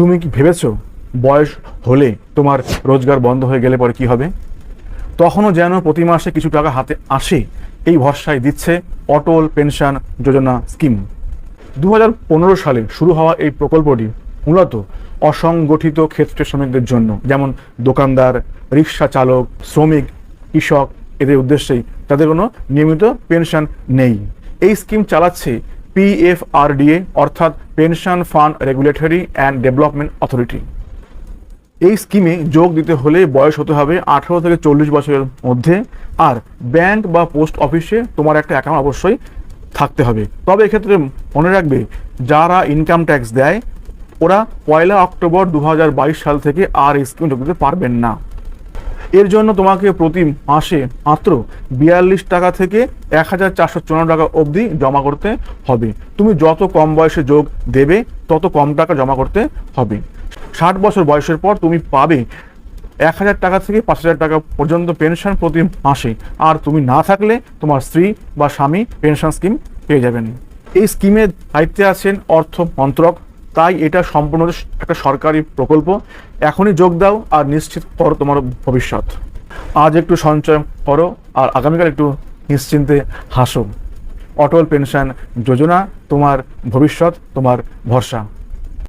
তুমি কি ভেবেছো বয়স হলে তোমার রোজগার বন্ধ হয়ে গেলে পরে কি হবে? তখনও যেন প্রতি মাসে কিছু টাকা হাতে আসে, এই ভরসায় দিচ্ছে অটল পেনশন যোজনা স্কিম। দু হাজার পনেরো সালে শুরু হওয়া এই প্রকল্পটি মূলত অসংগঠিত ক্ষেত্রের শ্রমিকদের জন্য, যেমন দোকানদার, রিক্সা চালক, শ্রমিক, কৃষক, এদের উদ্দেশ্যেই। তাদের কোনো নিয়মিত পেনশন নেই। এই স্কিম চালাচ্ছে পিএফআরডিএ অর্থাৎ pension fund regulatory and development authority. এই স্কিমে যোগ দিতে হলে বয়স হতে হবে আঠারো থেকে চল্লিশ বছরের মধ্যে আর ব্যাংক বা পোস্ট অফিসে তোমার একটা অ্যাকাউন্ট অবশ্যই থাকতে হবে। তবে এক্ষেত্রে মনে রাখবে, যারা ইনকাম ট্যাক্স দেয়, ওরা পয়লা অক্টোবর দু হাজার বাইশ সাল থেকে আর এই স্কিমে যোগ দিতে পারবেন না। এর জন্য তোমাকে প্রতি মাসে মাত্র বিয়াল্লিশ টাকা থেকে এক হাজার চারশো চুয়ান্ন টাকা অবধি জমা করতে হবে। তুমি যত কম বয়সে যোগ দেবে, তত কম টাকা জমা করতে হবে। ষাট বছর বয়সের পর তুমি পাবে এক হাজার টাকা থেকে পাঁচ হাজার টাকা পর্যন্ত পেনশন প্রতি মাসে। আর তুমি না থাকলে তোমার স্ত্রী বা স্বামী পেনশন স্কিম পেয়ে যাবেন। এই স্কিমের দায়িত্বে আছেন অর্থ মন্ত্রক তাই এটা সম্পূর্ণ একটা সরকারি প্রকল্প। এখনই যোগ দাও আর নিশ্চিত করো তোমার ভবিষ্যৎ। আজ একটু সঞ্চয় করো আর আগামীকাল একটু নিশ্চিন্তে হাসো। অটল পেনশন যোজনা, তোমার ভবিষ্যৎ, তোমার ভরসা।